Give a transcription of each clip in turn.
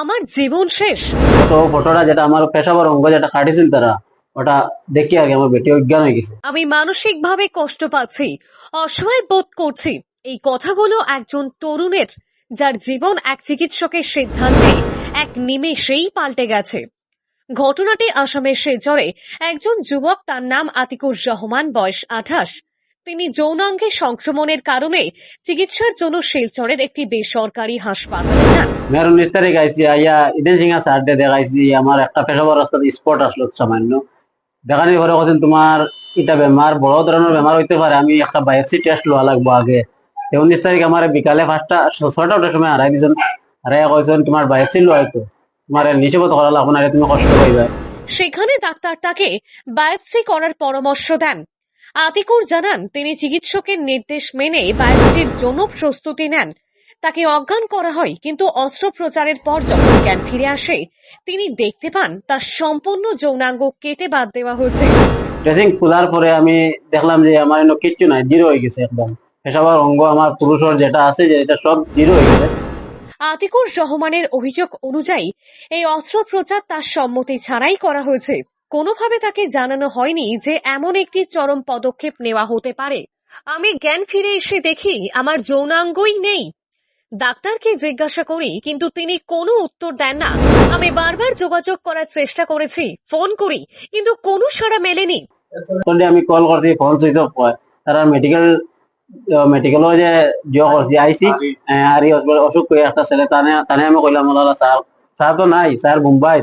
আমার জীবন শেষ। তো ফটোটা যেটা আমার পেশাবার অঙ্গ যেটা কাটিছিল তারা ওটা দেখি আগে আমার বেটি অজ্ঞান হয়ে গেছে। আমি মানসিকভাবে কষ্ট পাচ্ছি অসহায় বোধ করছি। এই কথাগুলো একজন তরুণের যার জীবন এক চিকিৎসকের সিদ্ধান্তে এক নিমেষেই পাল্টে গেছে। ঘটনাটি আসামের শিলচরে একজন যুবক তার নাম আতিকুর রহমান বয়স আঠাশ। তিনি যৌনাঙ্গে সংক্রমণের কারণে চিকিৎসার জন্য শিলচরের একটি বেসরকারি হাসপাতালে যান। মেয়ের উনিশ তারিখ আইসি আইয়া ইদেন সিংহা সারডে দেখাইছি আমার একটা পেশাবার রাস্তাতে স্পট আসলো সামান্য। দেখানি ঘরে কথা তোমার এটা বেমার বড় ধরনের বেমার হইতে পারে আমি একটা বায়োপসি টেস্ট লওয়া লাগবো আগে। উনিশ তারিখ আমার বিকালে পাঁচটা ছয়টা ওটার সময় হারাই দিয়েছেন হারাই কইছেন তোমার বায়োপসি লওয়া হইতো তোমার নিচে কত করা লাগবো না তুমি কষ্ট পাইবে। সেখানে ডাক্তার তাকে বায়োপসি করার পরামর্শ দেন। আতিকুর জানান তিনি চিকিৎসকের নির্দেশ মেনে বায়োপসির জন্য প্রস্তুতি নেন। তাকে অজ্ঞান করা হয় কিন্তু অস্ত্রোপচারের পর যখন জ্ঞান ফিরে আসে তিনি দেখতে পান তার সম্পূর্ণ যৌনাঙ্গ কেটে বাদ দেওয়া হয়েছে। ড্রেসিং খোলার পরে আমি দেখলাম যে আমার এনে কিচ্ছু নাই জিরো হয়ে গেছে একদম। পেশাবার অঙ্গ আমার পুরুষের যেটা আছে যে এটা সব জিরো হয়ে গেছে। আতিকুর রহমানের অভিযোগ অনুযায়ী এই অস্ত্রোপচার তার সম্মতি ছাড়াই করা হয়েছে। কোনোভাবে তাকে জানানো হয়নি যে এমন একটি চরম পদক্ষেপ নেওয়া হতে পারে। আমি জ্ঞান ফিরে এসে দেখি আমার যৌনাঙ্গই নেই। ডাক্তারকে জিজ্ঞাসা করি, কিন্তু তিনি কোনো উত্তর দেন না। আমি বারবার যোগাযোগ করার চেষ্টা করেছি, ফোন করি, কিন্তু কোনো সাড়া মেলেনি। আমি কল করছি, ফোন সুইচ অফ তারা মেডিকেল মেডিকেলও যে করছি, আইসি আর অসুখ করে একটা ছেলে, তানে তানে আমি কইলাম স্যার স্যার তো নাই, sir Mumbai.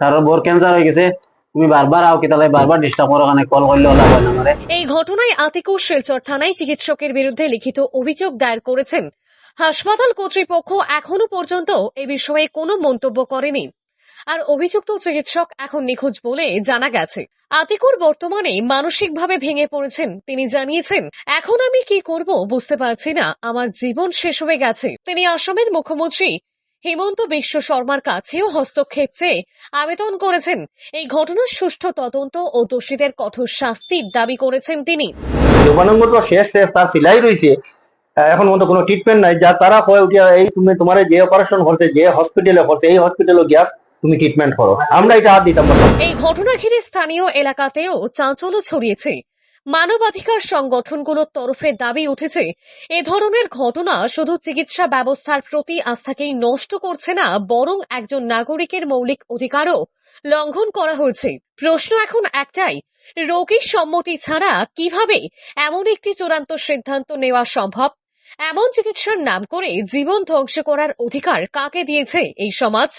Sir bone cancer হয়ে গেছে। তুমি বারবার আও তাহলে বারবার ডিস্টার্ব করো ওখানে কল করলে ওলা হয় না এই ঘটনায় আতিকুর শিলচর থানায় চিকিৎসকের বিরুদ্ধে লিখিত অভিযোগ দায়ের করেছেন। হাসপাতাল কর্তৃপক্ষ এখনও পর্যন্ত এ বিষয়ে কোনো মন্তব্য করেনি। আর অভিযুক্ত চিকিৎসক এখন নিখোঁজ বলে জানা গেছে। আতিকুর বর্তমানে মানসিকভাবে ভেঙে পড়েছেন, তিনি জানিয়েছেন, এখন আমি কি করব বুঝতে পারছি না, আমার জীবন শেষ হয়ে গেছে। তিনি আসামের মুখ্যমন্ত্রী হেমন্ত বিশ্ব শর্মার কাছেও হস্তক্ষেপ চেয়ে আবেদন করেছেন। এই ঘটনার সুষ্ঠু তদন্ত ও দোষীদের কঠোর শাস্তির দাবি করেছেন তিনি। তো শেষ শেষ তার সিলাই রয়েছে। এখন মতো কোনো ট্রিটমেন্ট নাই। যা তারা হয়ে উঠিয়া এই তুমি তোমার যে অপারেশন করতে যে হসপিটালে করতে এই হসপিটালে গিয়া তুমি ট্রিটমেন্ট করো। আমরা এটা আর দিতাম এই ঘটনা ঘিরে স্থানীয় এলাকাতেও চাঞ্চল্য ছড়িয়েছে। মানবাধিকার সংগঠনগুলোর তরফে দাবি উঠেছে, এ ধরনের ঘটনা শুধু চিকিৎসা ব্যবস্থার প্রতি আস্থাকেই নষ্ট করছে না, বরং একজন নাগরিকের মৌলিক অধিকারও লঙ্ঘন করা হয়েছে। প্রশ্ন এখন একটাই, রোগীর সম্মতি ছাড়া কীভাবে এমন একটি চূড়ান্ত সিদ্ধান্ত নেওয়া সম্ভব? এমন চিকিৎসার নাম করে জীবন ধ্বংস করার অধিকার কাকে দিয়েছে এই সমাজ?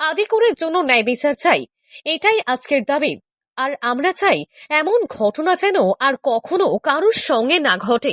আদিকুরের জন্য ন্যায় বিচার চাই, এটাই আজকের দাবি। আর আমরা চাই এমন ঘটনা যেন আর কখনো কারোর সঙ্গে না ঘটে।